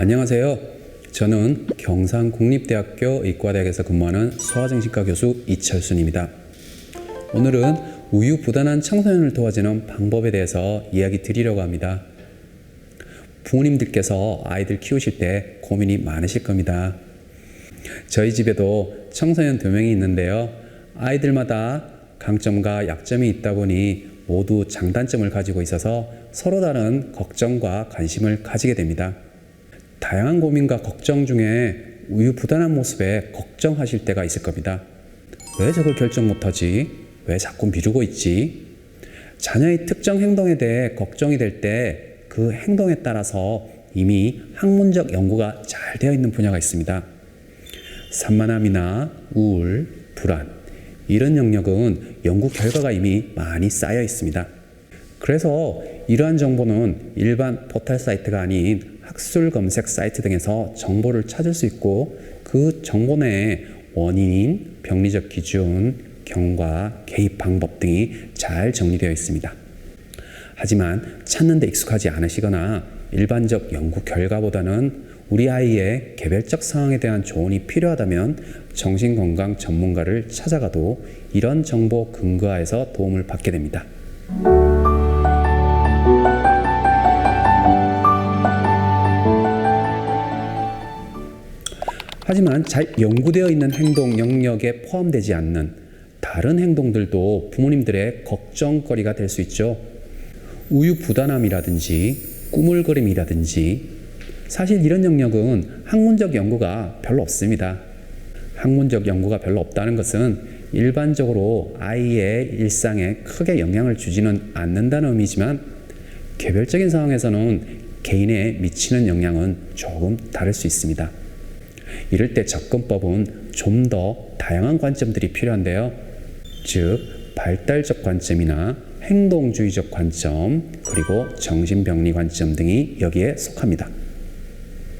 안녕하세요. 저는 경상국립대학교 의과대학에서 근무하는 소아정신과 교수 이철순입니다. 오늘은 우유 부단한 청소년을 도와주는 방법에 대해서 이야기 드리려고 합니다. 부모님들께서 아이들 키우실 때 고민이 많으실 겁니다. 저희 집에도 청소년 두 명이 있는데요. 아이들마다 강점과 약점이 있다 보니 모두 장단점을 가지고 있어서 서로 다른 걱정과 관심을 가지게 됩니다. 다양한 고민과 걱정 중에 우유부단한 모습에 걱정하실 때가 있을 겁니다. 왜 저걸 결정 못하지? 왜 자꾸 미루고 있지? 자녀의 특정 행동에 대해 걱정이 될 때 그 행동에 따라서 이미 학문적 연구가 잘 되어 있는 분야가 있습니다. 산만함이나 우울, 불안, 이런 영역은 연구 결과가 이미 많이 쌓여 있습니다. 그래서 이러한 정보는 일반 포털 사이트가 아닌 학술 검색 사이트 등에서 정보를 찾을 수 있고 그 정보 내에 원인인, 병리적 기준, 경과, 개입 방법 등이 잘 정리되어 있습니다. 하지만 찾는 데 익숙하지 않으시거나 일반적 연구 결과보다는 우리 아이의 개별적 상황에 대한 조언이 필요하다면 정신건강 전문가를 찾아가도 이런 정보 근거하에서 도움을 받게 됩니다. 하지만 잘 연구되어 있는 행동 영역에 포함되지 않는 다른 행동들도 부모님들의 걱정거리가 될 수 있죠. 우유 부단함이라든지 꾸물거림이라든지 사실 이런 영역은 학문적 연구가 별로 없습니다. 학문적 연구가 별로 없다는 것은 일반적으로 아이의 일상에 크게 영향을 주지는 않는다는 의미지만 개별적인 상황에서는 개인에 미치는 영향은 조금 다를 수 있습니다. 이럴 때 접근법은 좀 더 다양한 관점들이 필요한데요. 즉, 발달적 관점이나 행동주의적 관점, 그리고 정신병리 관점 등이 여기에 속합니다.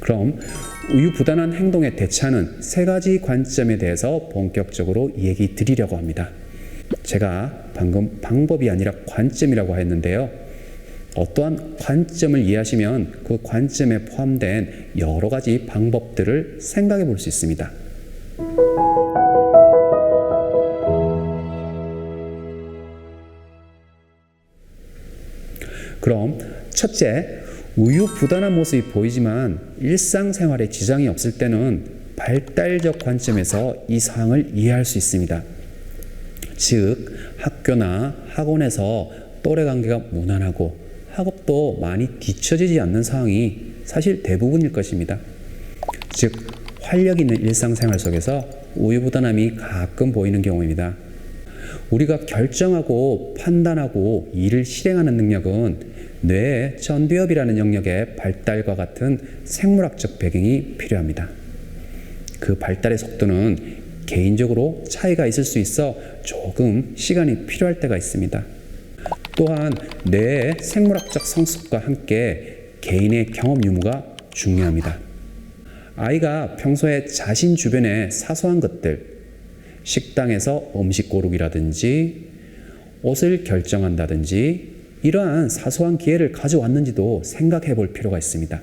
그럼 우유부단한 행동에 대처하는 세 가지 관점에 대해서 본격적으로 얘기 드리려고 합니다. 제가 방금 방법이 아니라 관점이라고 했는데요. 어떠한 관점을 이해하시면 그 관점에 포함된 여러 가지 방법들을 생각해 볼 수 있습니다. 그럼 첫째, 우유부단한 모습이 보이지만 일상생활에 지장이 없을 때는 발달적 관점에서 이 상황을 이해할 수 있습니다. 즉, 학교나 학원에서 또래 관계가 무난하고 학업도 많이 뒤처지지 않는 상황이 사실 대부분일 것입니다. 즉, 활력 있는 일상생활 속에서 우유부단함이 가끔 보이는 경우입니다. 우리가 결정하고 판단하고 일을 실행하는 능력은 뇌의 전두엽이라는 영역의 발달과 같은 생물학적 배경이 필요합니다. 그 발달의 속도는 개인적으로 차이가 있을 수 있어 조금 시간이 필요할 때가 있습니다. 또한 뇌의 생물학적 성숙과 함께 개인의 경험 유무가 중요합니다. 아이가 평소에 자신 주변의 사소한 것들, 식당에서 음식 고르기라든지 옷을 결정한다든지 이러한 사소한 기회를 가져왔는지도 생각해 볼 필요가 있습니다.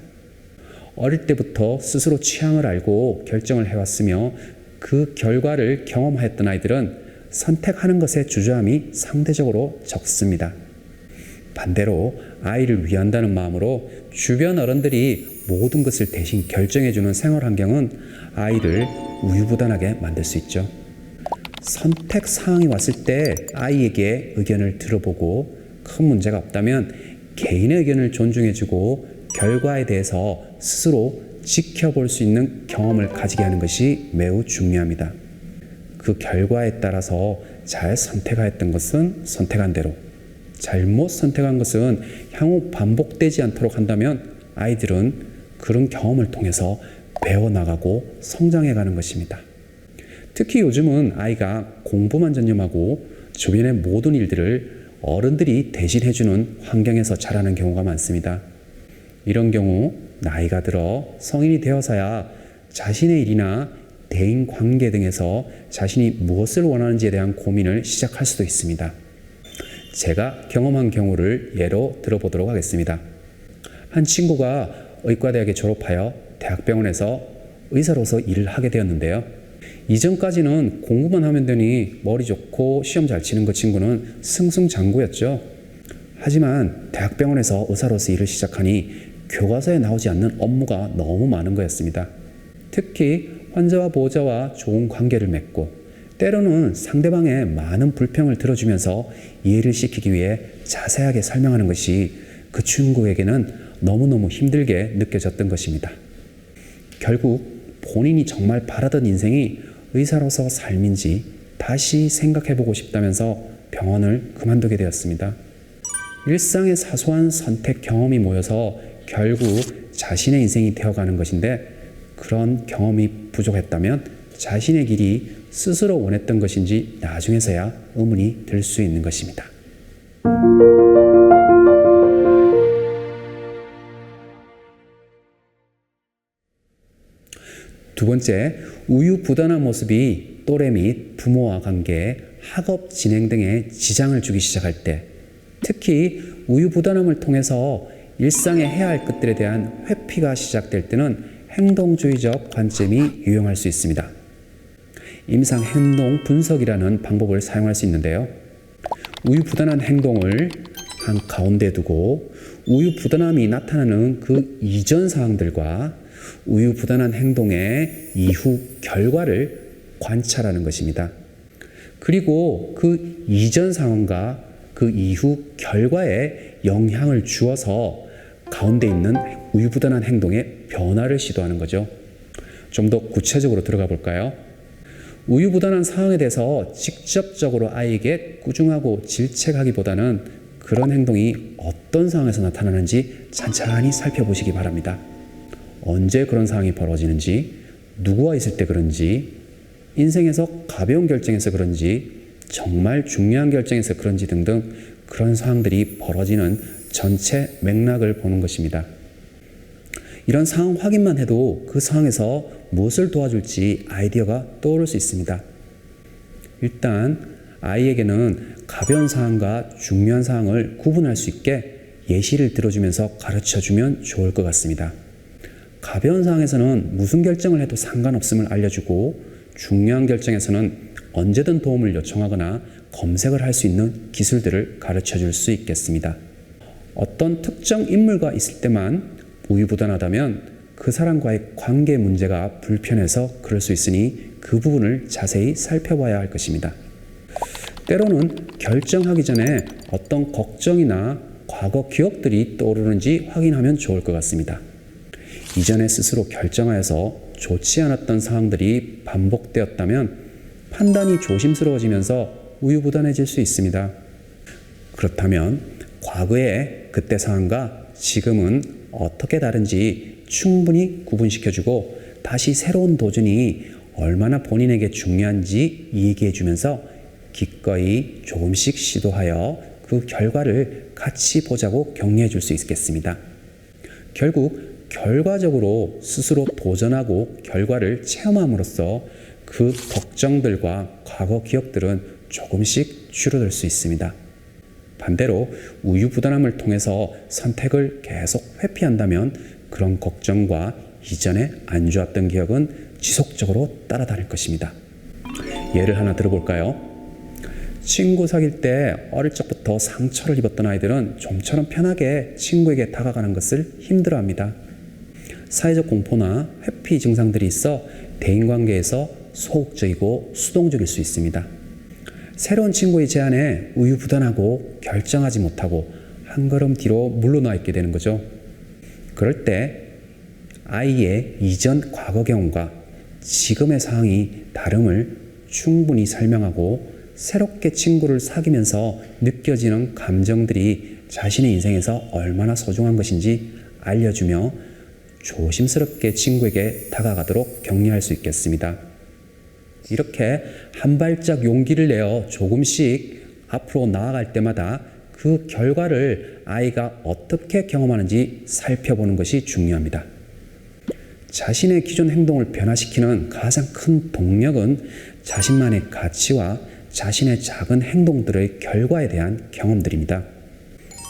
어릴 때부터 스스로 취향을 알고 결정을 해왔으며 그 결과를 경험했던 아이들은 선택하는 것에 주저함이 상대적으로 적습니다. 반대로 아이를 위한다는 마음으로 주변 어른들이 모든 것을 대신 결정해주는 생활 환경은 아이를 우유부단하게 만들 수 있죠. 선택 사항이 왔을 때 아이에게 의견을 들어보고 큰 문제가 없다면 개인의 의견을 존중해주고 결과에 대해서 스스로 지켜볼 수 있는 경험을 가지게 하는 것이 매우 중요합니다. 그 결과에 따라서 잘 선택하였던 것은 선택한 대로, 잘못 선택한 것은 향후 반복되지 않도록 한다면 아이들은 그런 경험을 통해서 배워나가고 성장해가는 것입니다. 특히 요즘은 아이가 공부만 전념하고 주변의 모든 일들을 어른들이 대신해주는 환경에서 자라는 경우가 많습니다. 이런 경우 나이가 들어 성인이 되어서야 자신의 일이나 대인 관계 등에서 자신이 무엇을 원하는지에 대한 고민을 시작할 수도 있습니다. 제가 경험한 경우를 예로 들어보도록 하겠습니다. 한 친구가 의과대학에 졸업하여 대학병원에서 의사로서 일을 하게 되었는데요. 이전까지는 공부만 하면 되니 머리 좋고 시험 잘 치는 그 친구는 승승장구였죠. 하지만 대학병원에서 의사로서 일을 시작하니 교과서에 나오지 않는 업무가 너무 많은 거였습니다. 특히 환자와 보호자와 좋은 관계를 맺고 때로는 상대방의 많은 불평을 들어주면서 이해를 시키기 위해 자세하게 설명하는 것이 그 친구에게는 너무너무 힘들게 느껴졌던 것입니다. 결국 본인이 정말 바라던 인생이 의사로서 삶인지 다시 생각해보고 싶다면서 병원을 그만두게 되었습니다. 일상의 사소한 선택 경험이 모여서 결국 자신의 인생이 되어가는 것인데 그런 경험이 부족했다면 자신의 길이 스스로 원했던 것인지 나중에서야 의문이 들 수 있는 것입니다. 두 번째, 우유부단한 모습이 또래 및 부모와 관계, 학업 진행 등에 지장을 주기 시작할 때, 특히 우유부단함을 통해서 일상에 해야 할 것들에 대한 회피가 시작될 때는 행동주의적 관점이 유용할 수 있습니다. 임상 행동 분석이라는 방법을 사용할 수 있는데요. 우유부단한 행동을 한 가운데 두고 우유부단함이 나타나는 그 이전 사항들과 우유부단한 행동의 이후 결과를 관찰하는 것입니다. 그리고 그 이전 상황과 그 이후 결과에 영향을 주어서 가운데 있는 우유부단한 행동의 변화를 시도하는 거죠. 좀 더 구체적으로 들어가 볼까요? 우유부단한 상황에 대해서 직접적으로 아이에게 꾸중하고 질책하기보다는 그런 행동이 어떤 상황에서 나타나는지 찬찬히 살펴보시기 바랍니다. 언제 그런 상황이 벌어지는지, 누구와 있을 때 그런지, 인생에서 가벼운 결정에서 그런지, 정말 중요한 결정에서 그런지 등등 그런 상황들이 벌어지는 전체 맥락을 보는 것입니다. 이런 상황 확인만 해도 그 상황에서 무엇을 도와줄지 아이디어가 떠오를 수 있습니다. 일단 아이에게는 가벼운 상황과 중요한 상황을 구분할 수 있게 예시를 들어주면서 가르쳐 주면 좋을 것 같습니다. 가벼운 상황에서는 무슨 결정을 해도 상관없음을 알려주고 중요한 결정에서는 언제든 도움을 요청하거나 검색을 할 수 있는 기술들을 가르쳐 줄 수 있겠습니다. 어떤 특정 인물과 있을 때만 우유부단하다면 그 사람과의 관계 문제가 불편해서 그럴 수 있으니 그 부분을 자세히 살펴봐야 할 것입니다. 때로는 결정하기 전에 어떤 걱정이나 과거 기억들이 떠오르는지 확인하면 좋을 것 같습니다. 이전에 스스로 결정하여서 좋지 않았던 상황들이 반복되었다면 판단이 조심스러워지면서 우유부단해질 수 있습니다. 그렇다면 과거의 그때 상황과 지금은 어떻게 다른지 충분히 구분시켜주고 다시 새로운 도전이 얼마나 본인에게 중요한지 얘기해 주면서 기꺼이 조금씩 시도하여 그 결과를 같이 보자고 격려해 줄 수 있겠습니다. 결국 결과적으로 스스로 도전하고 결과를 체험함으로써 그 걱정들과 과거 기억들은 조금씩 줄어들 수 있습니다. 반대로 우유부단함을 통해서 선택을 계속 회피한다면 그런 걱정과 이전에 안 좋았던 기억은 지속적으로 따라다닐 것입니다. 예를 하나 들어볼까요? 친구 사귈 때 어릴 적부터 상처를 입었던 아이들은 좀처럼 편하게 친구에게 다가가는 것을 힘들어합니다. 사회적 공포나 회피 증상들이 있어 대인관계에서 소극적이고 수동적일 수 있습니다. 새로운 친구의 제안에 우유부단하고 결정하지 못하고 한 걸음 뒤로 물러나 있게 되는 거죠. 그럴 때 아이의 이전 과거 경험과 지금의 상황이 다름을 충분히 설명하고 새롭게 친구를 사귀면서 느껴지는 감정들이 자신의 인생에서 얼마나 소중한 것인지 알려주며 조심스럽게 친구에게 다가가도록 격려할 수 있겠습니다. 이렇게 한 발짝 용기를 내어 조금씩 앞으로 나아갈 때마다 그 결과를 아이가 어떻게 경험하는지 살펴보는 것이 중요합니다. 자신의 기존 행동을 변화시키는 가장 큰 동력은 자신만의 가치와 자신의 작은 행동들의 결과에 대한 경험들입니다.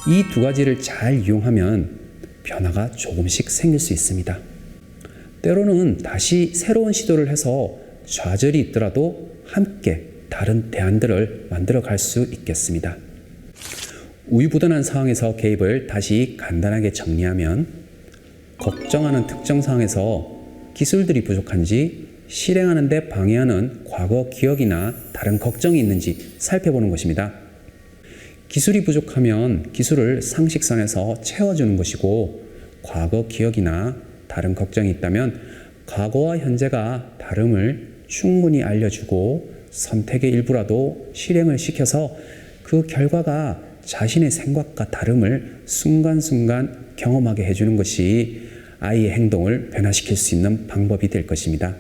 이 두 가지를 잘 이용하면 변화가 조금씩 생길 수 있습니다. 때로는 다시 새로운 시도를 해서 좌절이 있더라도 함께 다른 대안들을 만들어 갈 수 있겠습니다. 우유부단한 상황에서 개입을 다시 간단하게 정리하면 걱정하는 특정 상황에서 기술들이 부족한지 실행하는데 방해하는 과거 기억이나 다른 걱정이 있는지 살펴보는 것입니다. 기술이 부족하면 기술을 상식선에서 채워주는 것이고 과거 기억이나 다른 걱정이 있다면 과거와 현재가 다름을 충분히 알려주고 선택의 일부라도 실행을 시켜서 그 결과가 자신의 생각과 다름을 순간순간 경험하게 해주는 것이 아이의 행동을 변화시킬 수 있는 방법이 될 것입니다.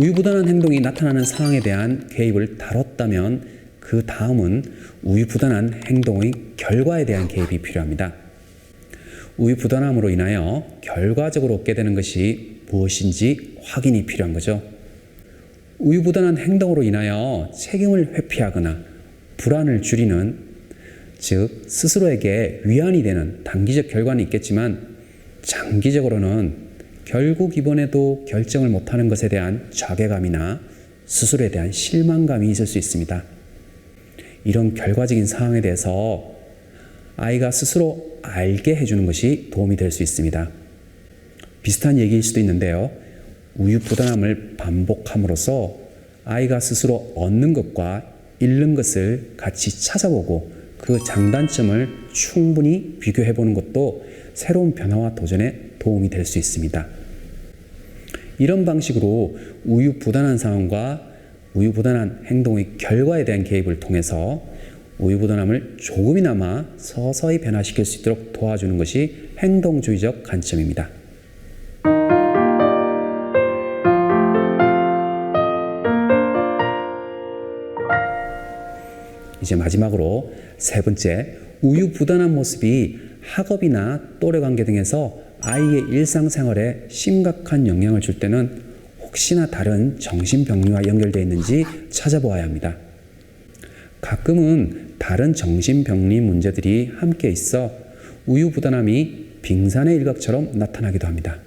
우유부단한 행동이 나타나는 상황에 대한 개입을 다뤘다면 그 다음은 우유부단한 행동의 결과에 대한 개입이 필요합니다. 우유부단함으로 인하여 결과적으로 얻게 되는 것이 무엇인지 확인이 필요한 거죠. 우유부단한 행동으로 인하여 책임을 회피하거나 불안을 줄이는 즉 스스로에게 위안이 되는 단기적 결과는 있겠지만 장기적으로는 결국 이번에도 결정을 못하는 것에 대한 자괴감이나 스스로에 대한 실망감이 있을 수 있습니다. 이런 결과적인 상황에 대해서 아이가 스스로 알게 해주는 것이 도움이 될 수 있습니다. 비슷한 얘기일 수도 있는데요. 우유 부단함을 반복함으로써 아이가 스스로 얻는 것과 잃는 것을 같이 찾아보고 그 장단점을 충분히 비교해 보는 것도 새로운 변화와 도전에 도움이 될 수 있습니다. 이런 방식으로 우유 부단한 상황과 우유 부단한 행동의 결과에 대한 개입을 통해서 우유 부단함을 조금이나마 서서히 변화시킬 수 있도록 도와주는 것이 행동주의적 관점입니다. 이제 마지막으로 세 번째, 우유부단한 모습이 학업이나 또래 관계 등에서 아이의 일상생활에 심각한 영향을 줄 때는 혹시나 다른 정신병리와 연결되어 있는지 찾아보아야 합니다. 가끔은 다른 정신병리 문제들이 함께 있어 우유부단함이 빙산의 일각처럼 나타나기도 합니다.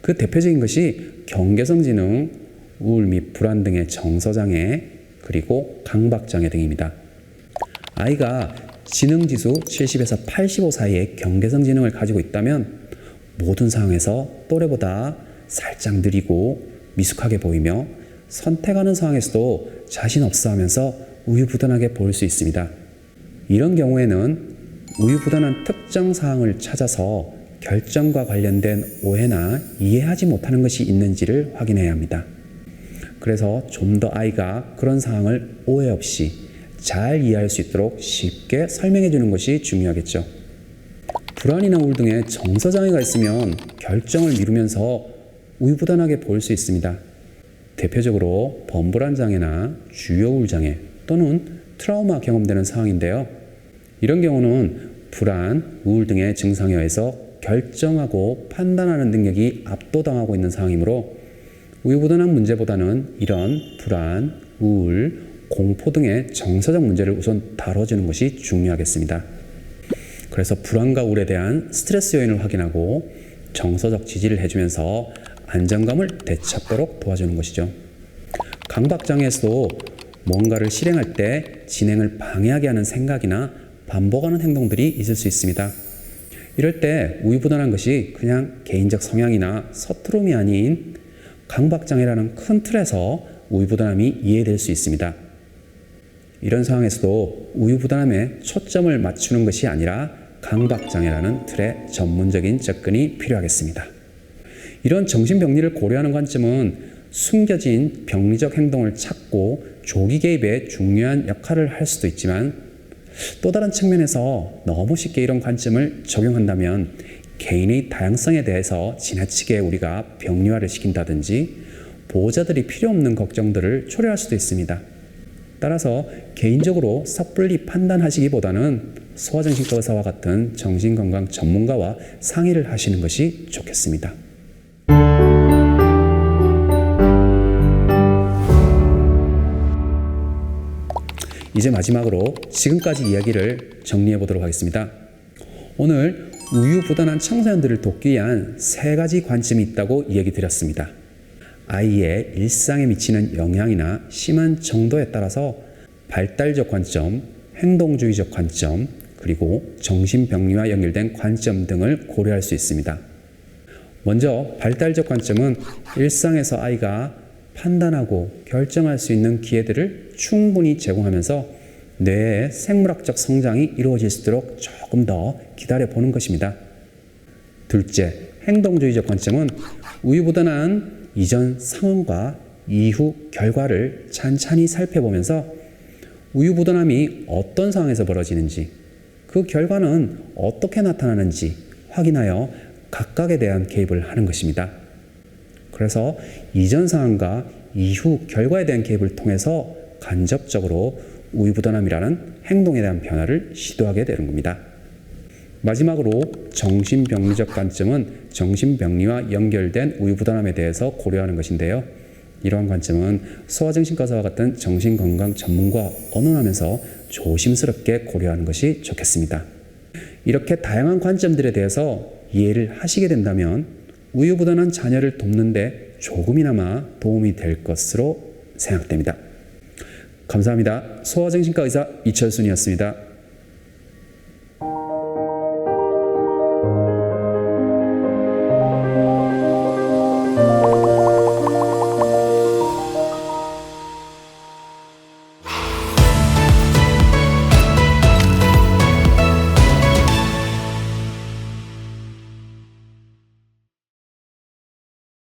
그 대표적인 것이 경계성 지능, 우울 및 불안 등의 정서장애, 그리고 강박장애 등입니다. 아이가 지능지수 70에서 85 사이의 경계성 지능을 가지고 있다면 모든 상황에서 또래보다 살짝 느리고 미숙하게 보이며 선택하는 상황에서도 자신 없어 하면서 우유부단하게 보일 수 있습니다. 이런 경우에는 우유부단한 특정 사항을 찾아서 결정과 관련된 오해나 이해하지 못하는 것이 있는지를 확인해야 합니다. 그래서 좀 더 아이가 그런 상황을 오해 없이 잘 이해할 수 있도록 쉽게 설명해 주는 것이 중요하겠죠. 불안이나 우울 등의 정서 장애가 있으면 결정을 미루면서 우유부단하게 보일 수 있습니다. 대표적으로 범불안 장애나 주요 우울 장애 또는 트라우마 경험되는 상황인데요. 이런 경우는 불안, 우울 등의 증상에 의해서 결정하고 판단하는 능력이 압도당하고 있는 상황이므로 우유부단한 문제보다는 이런 불안, 우울, 공포 등의 정서적 문제를 우선 다뤄주는 것이 중요하겠습니다. 그래서 불안과 우울에 대한 스트레스 요인을 확인하고 정서적 지지를 해주면서 안정감을 되찾도록 도와주는 것이죠. 강박장애에서도 뭔가를 실행할 때 진행을 방해하게 하는 생각이나 반복하는 행동들이 있을 수 있습니다. 이럴 때 우유부단한 것이 그냥 개인적 성향이나 서투름이 아닌 강박장애라는 큰 틀에서 우유부단함이 이해될 수 있습니다. 이런 상황에서도 우유부단함에 초점을 맞추는 것이 아니라 강박장애라는 틀의 전문적인 접근이 필요하겠습니다. 이런 정신병리를 고려하는 관점은 숨겨진 병리적 행동을 찾고 조기 개입에 중요한 역할을 할 수도 있지만 또 다른 측면에서 너무 쉽게 이런 관점을 적용한다면 개인의 다양성에 대해서 지나치게 우리가 병리화를 시킨다든지 보호자들이 필요 없는 걱정들을 초래할 수도 있습니다. 따라서 개인적으로 섣불리 판단하시기보다는 소아정신과 의사와 같은 정신건강 전문가와 상의를 하시는 것이 좋겠습니다. 이제 마지막으로 지금까지 이야기를 정리해 보도록 하겠습니다. 오늘 우유부단한 청소년들을 돕기 위한 세 가지 관점이 있다고 이야기 드렸습니다. 아이의 일상에 미치는 영향이나 심한 정도에 따라서 발달적 관점, 행동주의적 관점, 그리고 정신병리와 연결된 관점 등을 고려할 수 있습니다. 먼저 발달적 관점은 일상에서 아이가 판단하고 결정할 수 있는 기회들을 충분히 제공하면서 뇌의 생물학적 성장이 이루어질 수 있도록 조금 더 기다려 보는 것입니다. 둘째, 행동주의적 관점은 우유부단한 이전 상황과 이후 결과를 찬찬히 살펴보면서 우유부단함이 어떤 상황에서 벌어지는지 그 결과는 어떻게 나타나는지 확인하여 각각에 대한 개입을 하는 것입니다. 그래서 이전 상황과 이후 결과에 대한 개입을 통해서 간접적으로 우유부단함이라는 행동에 대한 변화를 시도하게 되는 겁니다. 마지막으로 정신병리적 관점은 정신병리와 연결된 우유부단함에 대해서 고려하는 것인데요. 이러한 관점은 소아정신과사와 같은 정신건강 전문가 언론하면서 조심스럽게 고려하는 것이 좋겠습니다. 이렇게 다양한 관점들에 대해서 이해를 하시게 된다면 우유부단한 자녀를 돕는데 조금이나마 도움이 될 것으로 생각됩니다. 감사합니다. 소아정신과 의사 이철순이었습니다.